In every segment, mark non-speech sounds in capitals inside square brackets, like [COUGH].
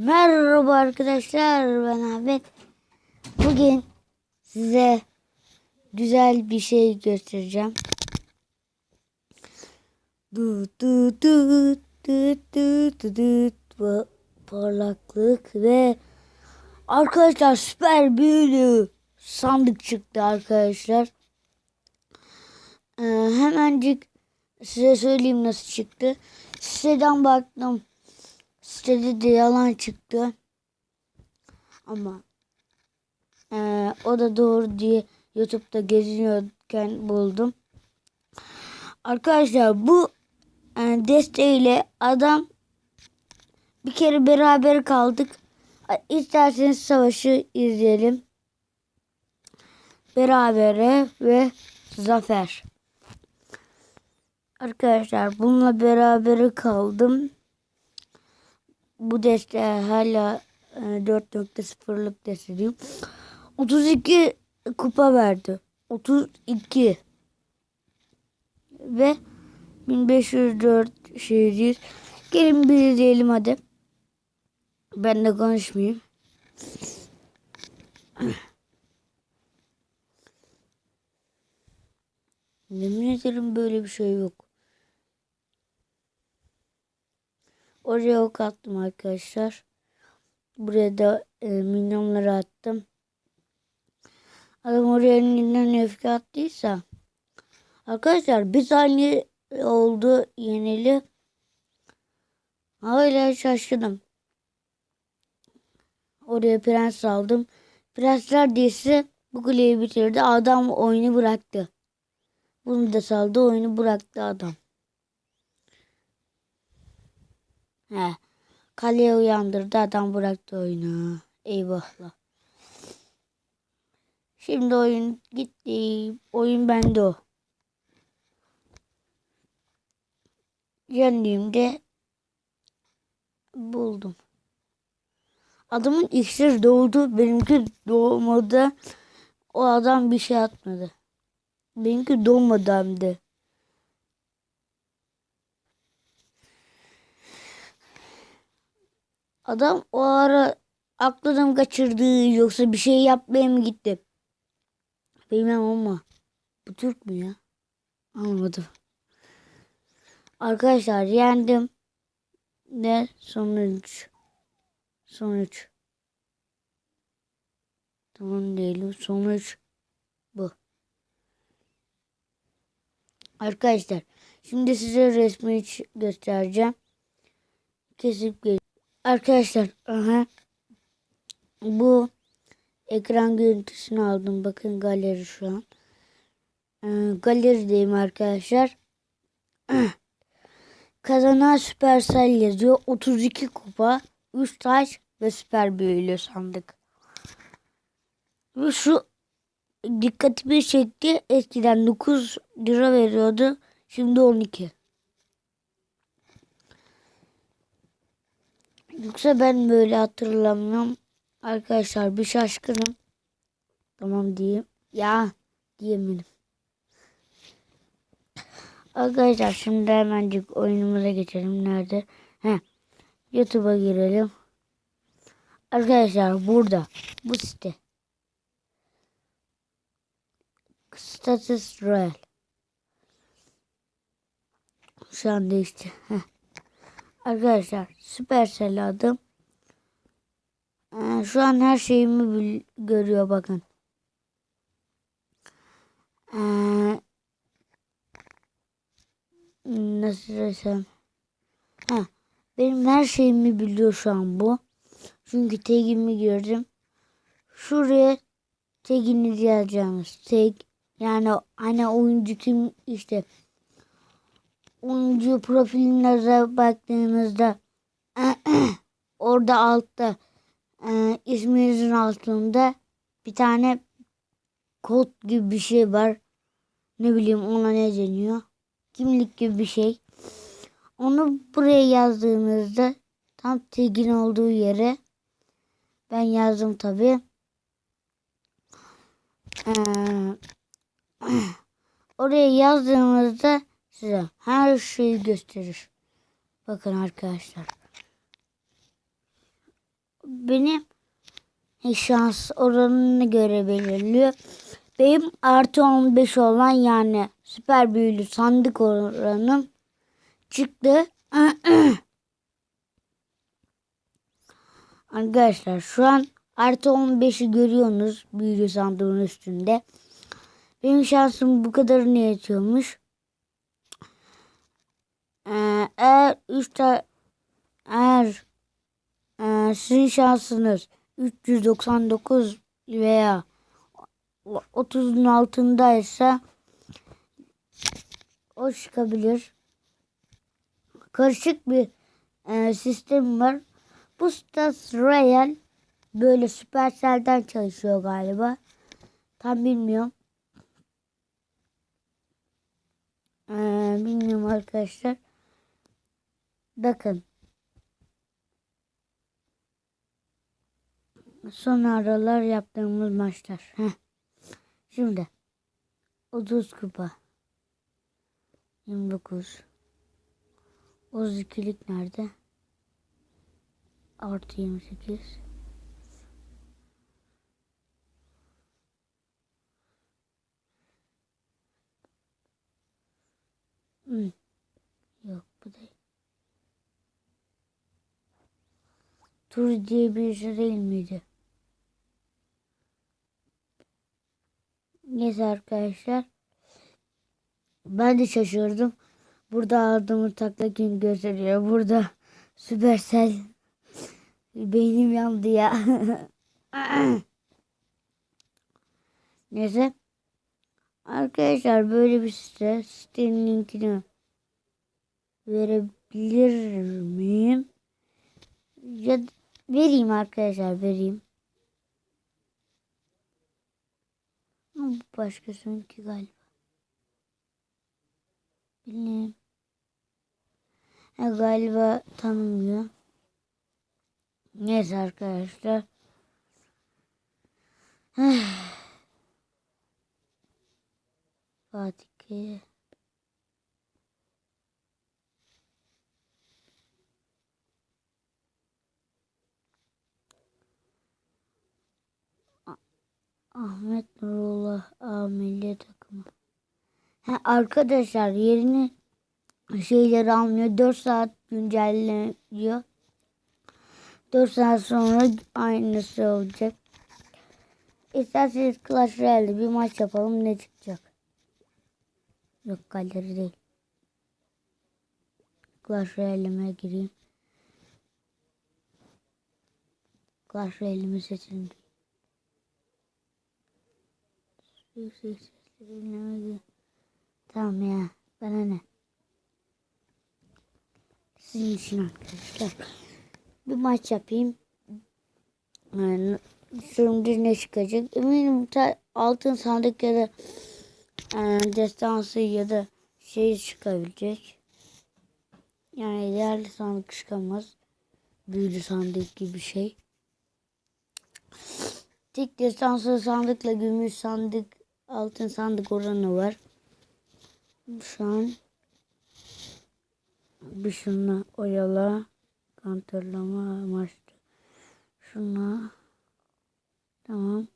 Merhaba arkadaşlar ben Ahmet. Bugün size güzel bir şey göstereceğim. Du du du du du du du parlaklık ve arkadaşlar süper büyülü sandık çıktı arkadaşlar. Ee, hemencik size söyleyeyim nasıl çıktı. Siteden baktım. Sitede de yalan çıktı. Ama eee, o da doğru diye YouTube'da geziniyorken buldum. Arkadaşlar bu e, desteğiyle adam bir kere beraber kaldık. İsterseniz savaşı izleyelim. Berabere ve zafer. Arkadaşlar bununla beraber kaldım. Bu deste hala e, 4.0'lık deste diyeyim. 32 kupa verdi. 32 ve 1504 şehir. Gelin bir diyelim hadi. Ben de konuşmayayım. Yemin ederim böyle bir şey yok. Oraya ok attım arkadaşlar. Buraya da e, minyonları attım. Adam oraya elinden öfke attıysa. Arkadaşlar bir saniye oldu yenili. Hala şaşkınım. Oraya prens aldım. Prensler dizisi bu kuleyi bitirdi. Adam oyunu bıraktı. Bunu da saldı oyunu bıraktı adam. He. Kaleye uyandırdı adam bıraktı oyunu. Eyvahlar. Şimdi oyun gitti. Oyun bende o. Yendiğimde buldum. Adamın iksir doğdu. Benimki doğmadı. O adam bir şey atmadı. Benimki doğmadı hem de. Adam o ara aklını kaçırdı yoksa bir şey yapmaya mı gitti? Bilmem ama bu Türk mü ya? Anlamadım. Arkadaşlar yendim. Ne sonuç? Sonuç. Tamam değil. Sonuç bu. Arkadaşlar şimdi size resmi göstereceğim. Kesip gel. Arkadaşlar aha, bu ekran görüntüsünü aldım. Bakın galeri şu an. Ee, galerideyim arkadaşlar. [CLEARS THROAT] Kazanan Supercell yazıyor. 32 kupa, 3 taş ve süper büyülü sandık. Ve şu dikkatimi çekti. Eskiden 9 lira veriyordu. Şimdi 12. Yoksa ben böyle hatırlamıyorum. Arkadaşlar bir şaşkınım. Tamam diyeyim. Ya diyemedim. Arkadaşlar şimdi hemencik oyunumuza geçelim. Nerede? He. YouTube'a girelim. Arkadaşlar burada. Bu site. Status Royal. Şu an değişti. Heh. Arkadaşlar Supercell adım. Ee, şu an her şeyimi görüyor bakın. Ee, nasıl desem. Ha, benim her şeyimi biliyor şu an bu. Çünkü tagimi gördüm. Şuraya taginizi yazacağınız tag. Yani hani oyuncu kim işte oyuncu profilinize baktığınızda [CLEARS THROAT] orada altta e, isminizin altında bir tane kod gibi bir şey var. Ne bileyim ona ne deniyor. Kimlik gibi bir şey. Onu buraya yazdığınızda tam tagin olduğu yere ben yazdım tabi. Ee, [CLEARS THROAT] oraya yazdığınızda size her şeyi gösterir. Bakın arkadaşlar. benim şans oranını göre belirliyor. Benim artı 15 olan yani süper büyülü sandık oranım çıktı. [CLEARS THROAT] Arkadaşlar şu an artı 15'i görüyorsunuz büyülü sandığın üstünde. Benim şansım bu kadarını yetiyormuş. Eğer 3 ta eğer e, sizin şansınız 399 veya 30'un altındaysa o çıkabilir. Karışık bir e, sistem var. Bu Stas Royal böyle Supercell'den çalışıyor galiba. Tam bilmiyorum. Ee, bilmiyorum arkadaşlar. Bakın. Son aralar yaptığımız maçlar. Heh. Şimdi 30 kupa 29 32'lik nerede? Artı 28 Hmm. Yok bu değil. Tur diye bir şey değil miydi? Neyse arkadaşlar. Ben de şaşırdım. Burada aldığımı taklakin gösteriyor. Burada Süpersel beynim yandı ya. [LAUGHS] Neyse. Arkadaşlar böyle bir site. Sitenin linkini verebilir miyim? Ya vereyim arkadaşlar vereyim. Ama bu başkasınınki galiba. Bilmiyorum. Ha, galiba tanımıyor. Neyse arkadaşlar. [SIGHS] Fatih. Ahmet Nurullah A milli takımı. Ha, arkadaşlar yerini şeyleri almıyor. 4 saat güncelleniyor. 4 saat sonra aynısı olacak. İsterseniz Clash Royale'de bir maç yapalım ne çıkacak? Yok galeri değil. Clash Royale'ime gireyim. Clash Royale'imi seçin. Tamam ya. Bana ne? Sizin için arkadaşlar. Bir maç yapayım. Yani, şimdi ne çıkacak? Eminim altın sandık ya da e, destansı ya da şey çıkabilecek. Yani değerli sandık çıkamaz. Büyülü sandık gibi bir şey. Tek destansı sandıkla gümüş sandık altın sandık oranı var. Şu an bir şuna oyala kontrollama amaçlı. Şuna tamam.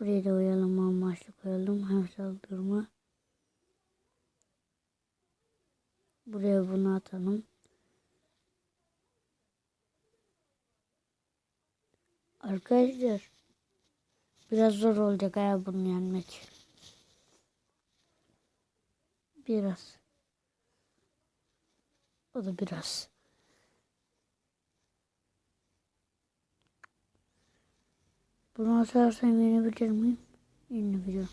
Buraya da oyalama amaçlı koyalım. Hem saldırma. Buraya bunu atalım. Arkadaşlar Biraz zor olacak ya bunu yenmek. Biraz. O da biraz. Bunu atarsam yenebilir miyim? Yenebilirim.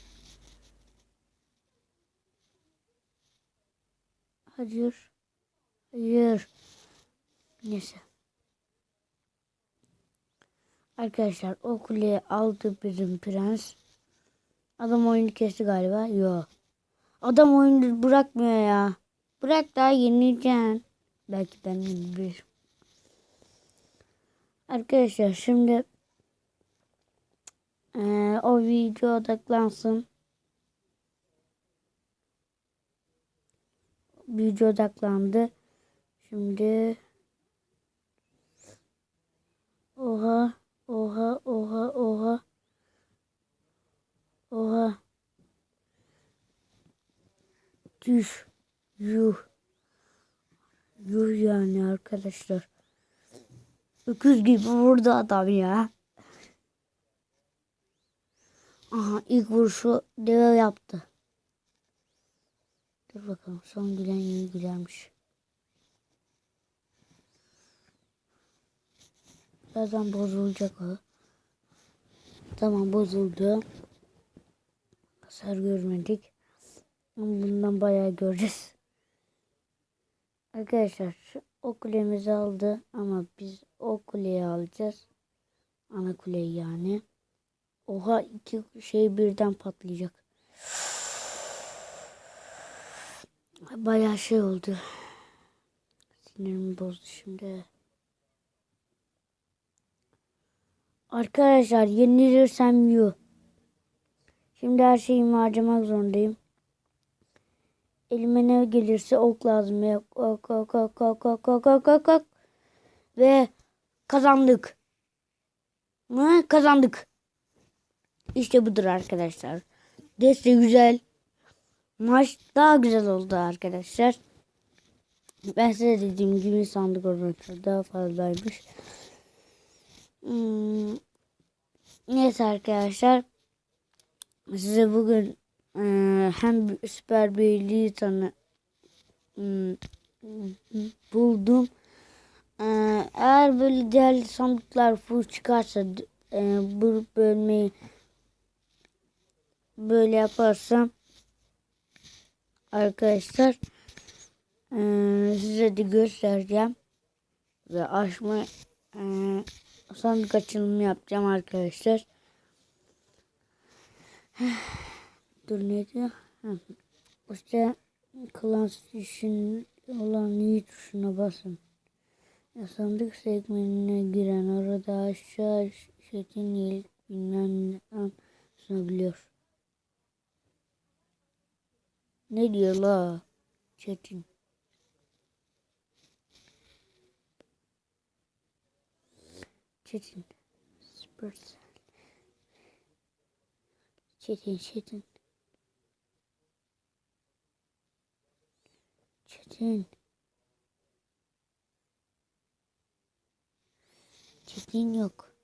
Hayır. Hayır. Neyse. Arkadaşlar o kuleyi aldı bizim prens. Adam oyunu kesti galiba. Yok. Adam oyunu bırakmıyor ya. Bırak daha yenileceğim. Belki ben bir. Arkadaşlar şimdi e, o video odaklansın. Video odaklandı. Şimdi Tüh. Yuh. Yuh yani arkadaşlar. Öküz gibi vurdu adam ya. Aha ilk vuruşu deve yaptı. Dur bakalım son gülen iyi gülermiş. Birazdan bozulacak o. Tamam bozuldu. Hasar görmedik. Bundan bayağı göreceğiz. Arkadaşlar şu o kulemizi aldı ama biz o kuleyi alacağız. Ana kuleyi yani. Oha iki şey birden patlayacak. Bayağı şey oldu. Sinirimi bozdu şimdi. Arkadaşlar yenilirsem yu. Şimdi her şeyimi harcamak zorundayım. Elime ne gelirse ok lazım. Yok, ok ok ok ok ok ok ok ok ok. Ve kazandık. Hı, kazandık. İşte budur arkadaşlar. Deste güzel. Maç daha güzel oldu arkadaşlar. Ben size dediğim gibi sandık oranı daha fazlaymış. Hmm. Neyse arkadaşlar. Size bugün e, hem süper birliği tanı hmm, buldum. E, eğer böyle değerli sandıklar full çıkarsa e, bu bölmeyi böyle yaparsam arkadaşlar e, size de göstereceğim ve açma e, sandık açılımı yapacağım arkadaşlar. [SIGHS] Dur neydi? Hı. İşte klan için olan iyi tuşuna basın. Ya sandık segmentine giren orada aşağı şeklin il bilmem an sunabiliyor. Ne diyor la? Çetin. Çetin. Supercell. Çetin, Çetin. Çetin. Çetin yok.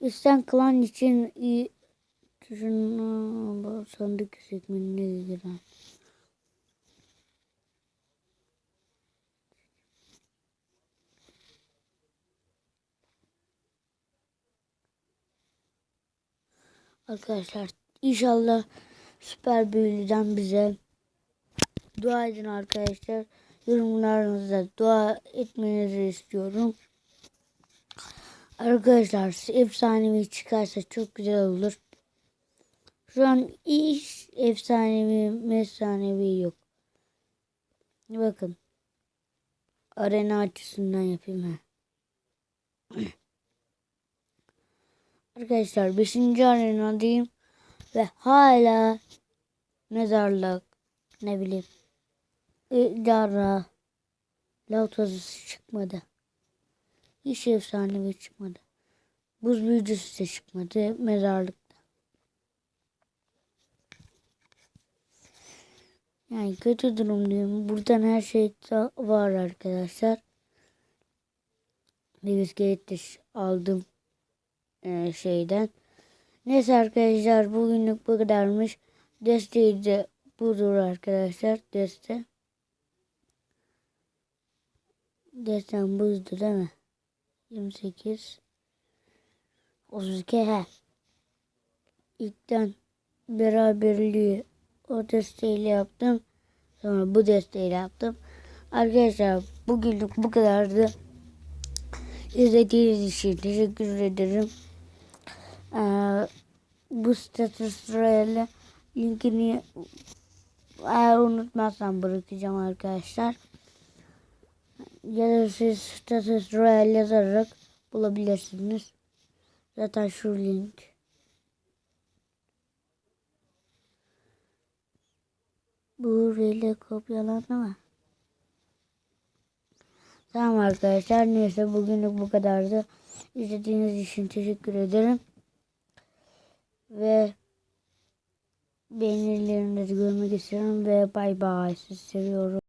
Üstten klan için iyi tuşuna sandık segmentine giren. Arkadaşlar inşallah süper büyülüden bize dua edin arkadaşlar. Yorumlarınızda dua etmenizi istiyorum. Arkadaşlar efsanevi çıkarsa çok güzel olur. Şu an hiç efsanevi messanevi yok. Bakın. Arena açısından yapayım ha. [CLEARS THROAT] Arkadaşlar 5. arenadayım ve hala mezarlık ne bileyim idara lav tazısı çıkmadı. Hiç efsanevi çıkmadı. Buz büyücüsü de çıkmadı mezarlıkta. Yani kötü durumdayım. Buradan her şey var arkadaşlar. Lewis Gate'de aldım e, şeyden. Neyse arkadaşlar bugünlük bu kadarmış. Desteği de budur arkadaşlar. Deste. Destem buzdu değil mi? 28 32 he. İlkten beraberliği o desteğiyle yaptım. Sonra bu desteğiyle yaptım. Arkadaşlar bugünlük bu kadardı. İzlediğiniz için teşekkür ederim. Ee, bu status royale linkini eğer unutmazsam bırakacağım arkadaşlar. Ya da siz status royale yazarak bulabilirsiniz. Zaten şu link. Bu rele kopyalandı mı? Tamam arkadaşlar neyse bugünlük bu kadardı. İzlediğiniz için teşekkür ederim. Ve beğenilerinizi görmek istiyorum ve bay bay. Sizi seviyorum.